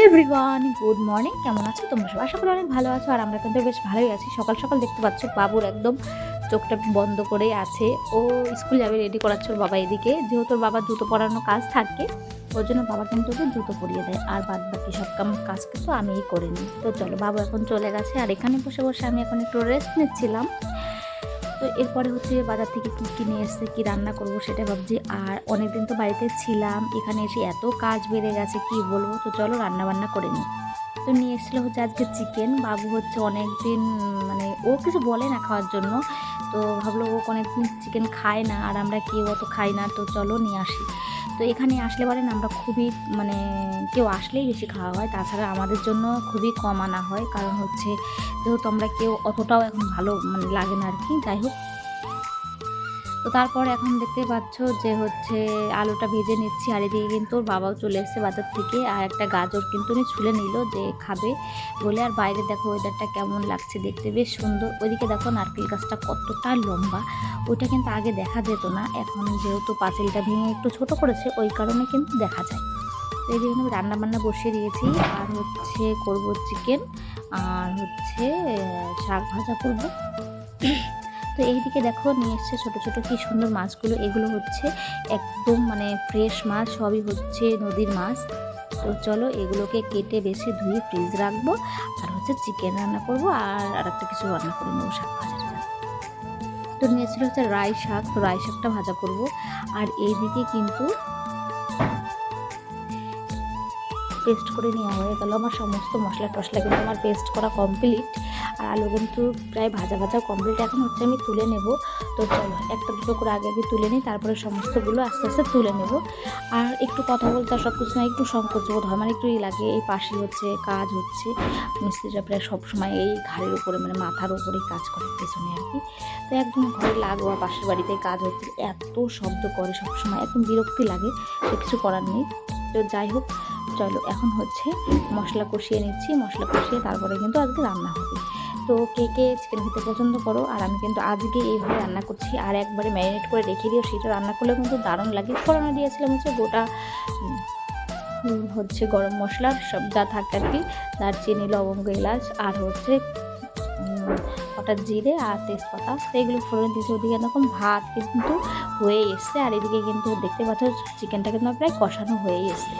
Everyone good morning কেমন আছো? তোমরা সবাই? করি অনেক ভালো আছো, আর আমরা কিন্তু বেশ ভালোই আছি। সকাল সকাল দেখতে পাচ্ছ, বাবুর একদম চোখটা বন্ধ করে আছে। ও স্কুল যাবে রেডি করাচ্ছ বাবা এদিকে। যেহেতু বাবা জুতো পরানো কাজ থাকে, ওর জন্য বাবা কিন্তু ওকে জুতো পরিয়ে দেয়। আর বাদ বাকি সব কাম, কাজ কিন্তু আমিই করে নিই। তো চলো, বাবু এখন চলে গেছে, আর এখানে বসে বসে আমি এখন একটু রেস্ট নিচ্ছিলাম। তো এরপরে হচ্ছে বাজার থেকে কী কী নিয়ে এসছে, কী রান্না করব সেটা ভাবছি। আর অনেকদিন তো বাড়িতে ছিলাম, এখানে এসে এত কাজ বেড়ে গেছে, কি বলব? তো চলো রান্না বান্না করে নিই। তো নিয়ে এসেছিল হচ্ছে আজকে চিকেন, বাবু হচ্ছে অনেক দিন মানে ও কিছু বলে না খাওয়ার জন্য। তো ভাবলো ও অনেকদিন চিকেন খায় না আর আমরা কেউ অত খাই না, তো চলো নিয়ে আসি। তো এখানে আসলে বলেন আমরা খুবই মানে কেউ আসলেই বেশি খাওয়া হয়, তাছাড়া আমাদের জন্য খুবই কম আনা হয়। কারণ হচ্ছে, যেহেতু আমরা কেউ অতটাও এখন ভালো মানে লাগে না আর কি, যাই হোক। তো তারপর এখন দেখতে পাচ্ছ যে হচ্ছে আলুটা ভেজে নিচ্ছি আর এদিকে কিন্তু ওর বাবাও চলে এসেছে বাজার থেকে আর একটা গাজর কিন্তু উনি ছুলে নিল যে খাবে বলে। আর বাইরে দেখো ওয়েদারটা কেমন লাগছে দেখতে, বেশ সুন্দর। ওইদিকে দেখো নারকেল গাছটা কতটা লম্বা, ওইটা কিন্তু আগে দেখা যেত না। এখন যেহেতু পাঁচিলটা ভেঙে একটু ছোট করেছে, ওই কারণে কিন্তু দেখা যায়। তো এই জন্য রান্না বান্না বসিয়ে দিয়েছি। আর হচ্ছে করব চিকেন আর হচ্ছে শাক ভাজা করব। তো এইদিকে দেখো নিয়ে এসছে ছোটো ছোটো কী সুন্দর মাছগুলো। এগুলো হচ্ছে একদম মানে ফ্রেশ মাছ, সবই হচ্ছে নদীর মাছ। তো চলো এগুলোকে কেটে বেশি ধুয়ে ফ্রিজ রাখব আর হচ্ছে চিকেন রান্না করব আর আর একটা কিছু রান্না করে নেব শাক ভাজা তো নিয়েছিল হচ্ছে রায় শাক, তো রাই শাকটা ভাজা করব। আর এইদিকে কিন্তু পেস্ট করে নেওয়া হয়ে গেল। আমার সমস্ত মশলা টশলা কিন্তু আমার পেস্ট করা কমপ্লিট আর আলু কিন্তু প্রায় ভাজা ভাজা কমপ্লিট এখন হচ্ছে আমি তুলে নেব। তো চলো, একটা দুটো করে আগে আগে তুলে নিই, তারপরে সমস্তগুলো আস্তে আস্তে তুলে নেব। আর একটু কথা বলতে সব কিছু না, একটু সংকোচ বোধ হয়। মানে একটু ই লাগে, এই পাশে হচ্ছে কাজ হচ্ছে। মিস্ত্রিরা প্রায় সবসময় এই ঘাড়ের উপরে মানে মাথার উপরেই কাজ করে পেছনে আর কি। তো একদম ঘরে লাগোয়া পাশের বাড়িতে কাজ হচ্ছে। এত শব্দ করে সবসময়, একদম বিরক্তি লাগে। কিছু করার নেই। তো যাই হোক চলো, এখন হচ্ছে মশলা কষিয়ে নিচ্ছি, মশলা কষিয়ে তারপরে কিন্তু আজকে রান্না হবে। তো কে কে চিকেন খেতে পছন্দ করো? আর আমি কিন্তু আজকে এইভাবে রান্না করছি, আর একবারে ম্যারিনেট করে রেখে দিও, সেটা রান্না করলে কিন্তু দারুণ লাগে। ফোড়ানো দিয়েছিলাম হচ্ছে গোটা হচ্ছে গরম মশলা, সব যা থাকে আর কি, দারচিনি, লবঙ্গ, এলাচ, আর হচ্ছে কটা জিরে আর তেজপাতা। এগুলো ফোড়ন দিয়েছি, ওদিকে এরকম ভাত কিন্তু হয়ে এসছে, আর এদিকে কিন্তু দেখতে পাচ্ছ চিকেনটা কিন্তু প্রায় কষানো হয়ে এসছে।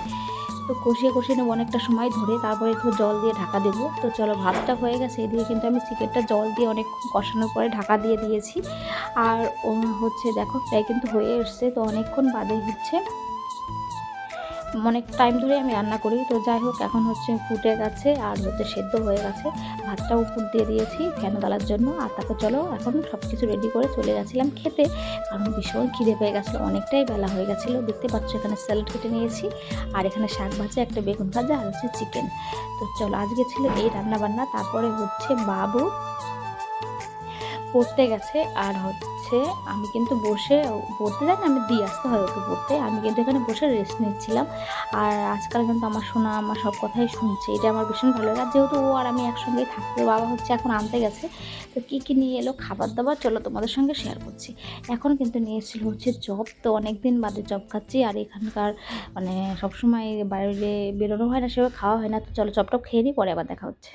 তো কষিয়ে কষিয়ে নেব অনেকটা সময় ধরে, তারপরে একটু জল দিয়ে ঢাকা দেবো। তো চলো, ভাতটা হয়ে গেছে, এদিকে কিন্তু আমি চিকেনটা জল দিয়ে অনেক কষানোর পরে ঢাকা দিয়ে দিয়েছি। আর হচ্ছে দেখো, প্রায় কিন্তু হয়ে এসছে, তো অনেকক্ষণ বাদে হচ্ছে। অনেক টাইম ধরে আমি রান্না করি। তো যাই হোক, এখন হচ্ছে ফুটে গেছে আর হচ্ছে সেদ্ধ হয়ে গেছে। ভাতটা উপর দিয়ে দিয়েছি ফ্যান গালার জন্য। আর তারপর চলো, এখন সব কিছু রেডি করে চলে গেছিলাম খেতে। কারণ ভীষণ খিদে পেয়ে গেছিল, অনেকটাই বেলা হয়ে গেছিল। দেখতে পাচ্ছ এখানে স্যালাড কেটে নিয়েছি। আর এখানে শাক ভাজা, একটা বেগুন ভাজা আর হচ্ছে চিকেন তো চলো, আজকে ছিল এই রান্না বান্না তারপরে হচ্ছে বাবু পড়তে গেছে আর হচ্ছে আমি কিন্তু বসে পড়তে যাই না, আমি দিয়ে আসতে হয় ওকে পড়তে আমি কিন্তু এখানে বসে রেস্ট নিচ্ছিলাম। আর আজকাল কিন্তু আমার শোনা আমার সব কথাই শুনছে। এটা আমার ভীষণ ভালো লাগে। আর যেহেতু ও আর আমি একসঙ্গেই থাকতে বাবা হচ্ছে এখন আনতে গেছে। তো কী কী নিয়ে এলো, খাবার দাবার, চলো তোমাদের সঙ্গে শেয়ার করছি। এখন কিন্তু নিয়ে এসেছিল হচ্ছে জব তো অনেক দিন বাদে জব খাচ্ছি। আর এখানকার মানে সবসময় বাইরে বেরোনো হয় না, সেভাবে খাওয়া হয় না। তো চলো চপটপ খেয়ে নিই, পরে আবার দেখা হচ্ছে।